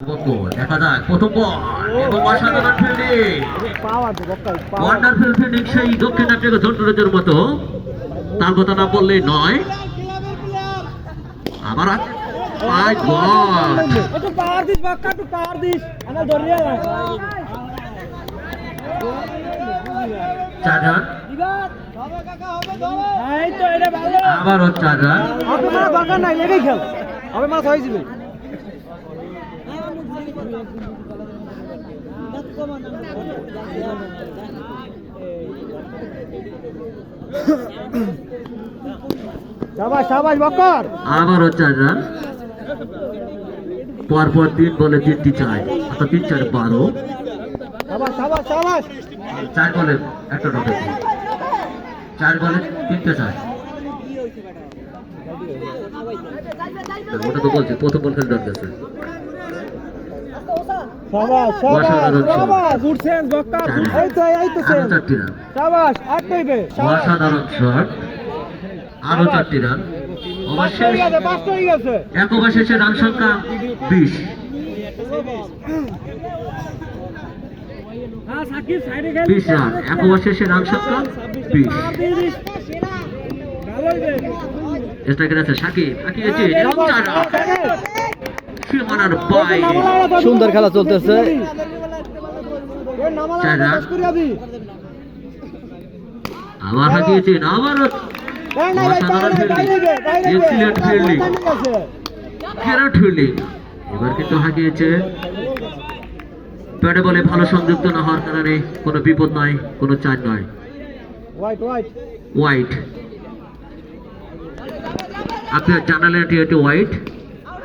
দেখা যাক প্রথম বল এবং অসাধারণ ফিল্ডিং। পাওয়ার দেবো পাওয়ার ওয়ান্ডারফুল ফিল্ডিং সেই দক্ষিণ আফ্রিকা ঝন্টুরেজের মতো। তার কথা না বললেই নয়। আবার আছে মাই গড। একটু পাওয়ার দিস বাক্কা একটু পাওয়ার দিস। আমার আবারও দরকার নাই লেগেই খেল। হবে মারা ছয় যাবে শাবাশ শাবাশ বক্কর আবারও চার রান পরপর তিন বলে তিনটি চাই অর্থাৎ তিন চার বারো। চার বলে একটা ডট চার বলে তিনটে চার ওটা তো বলছি প্রথম বল খেলে ডট গেছে। শাবাশ শট। শাবাশ গুড সেন্স বক্কর এই তো এই তো সেন্স আর কইবে শাবাশ অসাধারণ শট। আরও চারটি রান। অবশ্যই হয়ে এক ওভার শেষে রান সংখ্যা বিশ। হ্যাঁ সাকিব সাইডে খেল বিশ রান। এক ওভার শেষে রান সংখ্যা বিশ। স্ট্রাইকার আছে সাকিব। আঁকিয়েছে চার রান। সীমানার বাই সুন্দর খেলা চলতেছে। আবার হাঁকিয়েছেন আবারও অসাধারণ ফিল্ডিং। Excellent fielding. ফেরাট ফিল্ডিং। এবার কিন্তু হাঁকিয়েছে। ব্যাটে বলে ভালো সংযুক্ত না হওয়ার কারণে কোনো বিপদ নয় কোনো চার নয়। হোয়াইট হোয়াইট হোয়াইট আপনার জানালেন এটি একটি হোয়াইট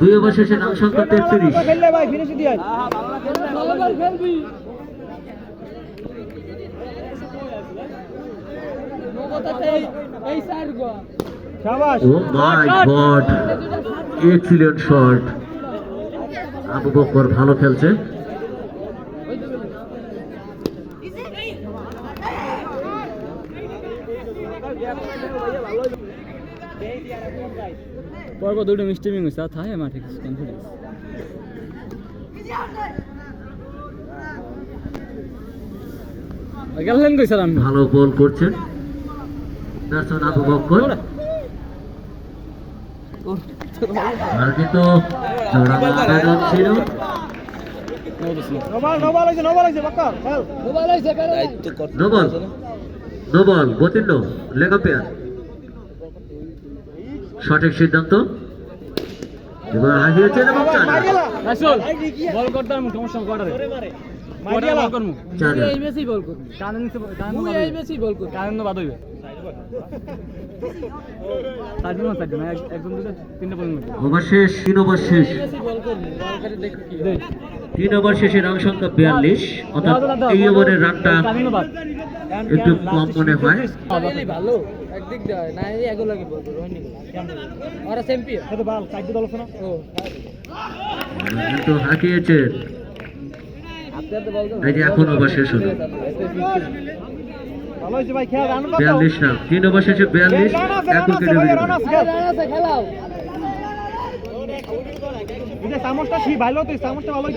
দুই ওভার শেষে রান সংখ্যা তেত্রিশ। Excellent shot. আবু বকর ভালো খেলছে। পর্ব দুটো মিষ্টি মিং হয়েছে আর থাকে মাঠে কিছু কনফিডেন্স গেলেন কই স্যার আমি ভালো বল করছেন ব্যাটসম্যান আবু বকর আর কিন্তু জোড়া আবেদন ছিল নবাল নবাল হইছে নবাল হইছে বাক্কা খেল নবাল হইছে নোবল নোবল গতিন্ন লেগ পেয়ার সঠিক সিদ্ধান্ত। এবার হারিয়েছেন এবং চার ওভার তিন ওভার শেষ। তিন ওভার শেষে রান সংখ্যা বিয়াল্লিশ। অর্থাৎ এই ওভারের রানটা একটু কম মনে হয়। ভালো না এখন ওভার শেষ হলো। তিন ওভার শেষে বিয়াল্লিশ। এটা চামচটা ছি ভালো তো চামচটা ভালো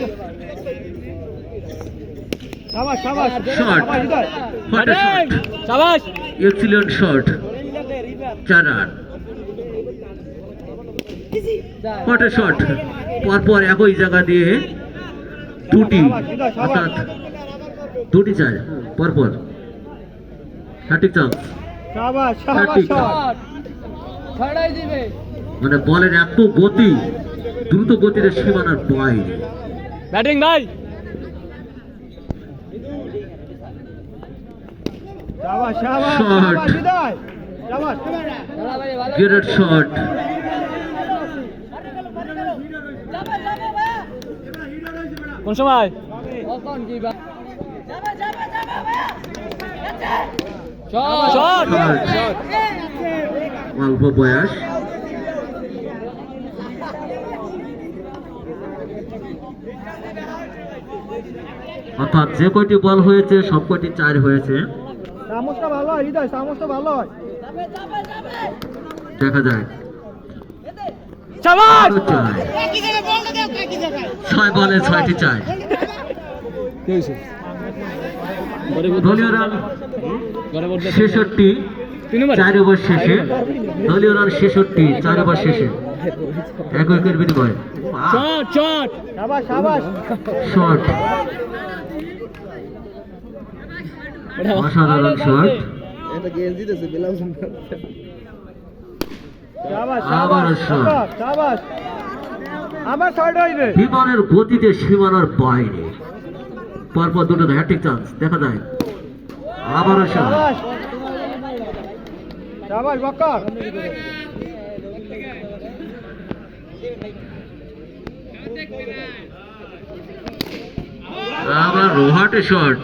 শাবাশ Shot. শাবাশ হৃদয়। What a shot. শাবাশ এক্সিলেন্ট শট চার রান হোয়াট এ শট পরপর একই জায়গা দিয়ে দুটি অর্থাৎ দুটি চার পরপর। সঠিক চান্স শাবাশ শাবাশ শট ছড়াই দিবে। মানে বলের এত গতি দ্রুত গতিতে সীমানার বাইরে ব্যাটিং ভাই। Great shot. কোন সময়? শট। শট। অল্প বয়স। অর্থাৎ যে কয়টি বল হয়েছে সব কয়টি চার হয়েছে। চামচটা ভালো হয় হৃদয় চামচটা ভালো হয়। দেখা যায়। ছয় বলে ছয়টি চার। ছেষট্টি। চার ওভার শেষে। দলীয় রান ছেষট্টি চার ওভার শেষে। এক উইকেট বিনিময়। শট। অসাধারণ শট। আবার হইবে। বিমানের গতিতে সীমানার বাইরে। পরপর দুটো হ্যাট্রিক চান্স দেখা যায়। আবারও শট। শাবাশ বক্কর আবার রোহাটে শট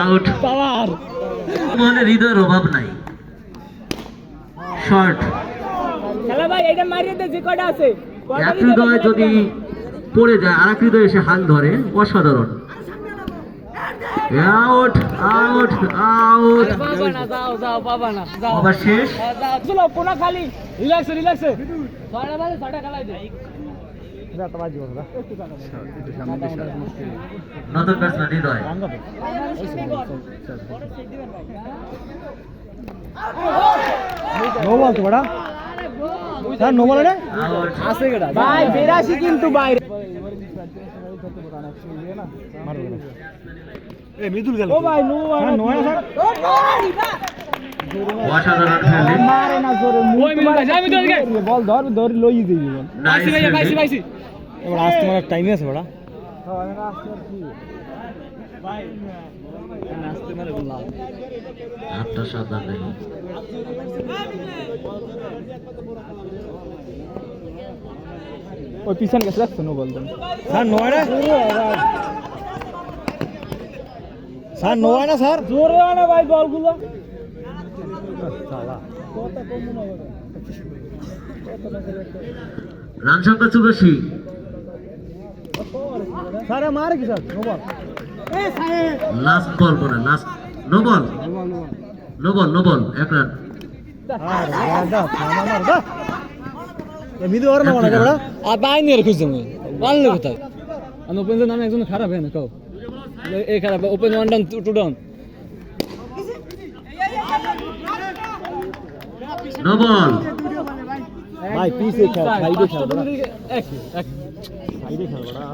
আউট পাওয়ার মানে হৃদয়ের অভাব নাই। শট খেলা ভাই এটা মারিয়ে দে যে কটা আছে। এক হৃদয় যদি পড়ে যায় আর এক হৃদয় এসে হাল ধরে অসাধারণ। আউট আউট আউট বাবা না যাও যাও বাবা না যাও। আবার শেষ? চলো পুনা খালি। রিল্যাক্স রিল্যাক্স ছয়টা বাজে ছয়টা খেলাই দে। যা তো বাজিও না নতুন ব্যাটসম্যান হৃদয়। নো বল তো বড়া। স্যার নো বল রে আউট আছে ভাই 82 কিন্তু বাইরে। এ মিদুল গেল। ও ভাই নো স্যার নো না স্যার অসাধারণ ফিল্ডিং মারে না জোরে ওই মিদুল যাই মিদুল গে বল ধর ধর লই দিবি বল নাইস ফিল্ডিং এবার আজ তোমার টাইম আছে বড়া আটটা ওই পিছন গেছে রাখছো নো বল স্যার নয় স্যার নয় না স্যার। জোরে আনা ভাই বলগুলো রান সংখ্যা স্যার মারে কি sir? No ball last ball last no ball no ball no ball এক রান। মিদু আর না বলা বড়া আর বাই নিয়ে রেখেছ তুমি কোথায়? আমি নামে একজন খারাপ হ্যাঁ না খারাপ open one down two down no ball ভাই পিছে খেল সাইডে খেল এক এক। সাইডে খেল বড়া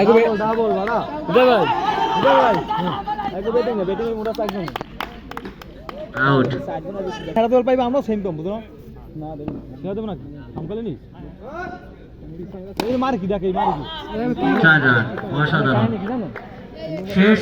এক ডাবল বড়া দে ভাই দে ব্যাটিং ব্যাটিং মোটা একদম আউট খেলা দল পাইবা আমরা সেম পাবো বুঝলো না দেবো খেলা দেব না আমকালে নিস। মার কি ডাকে মার কি। অসাধারণ। শেষ।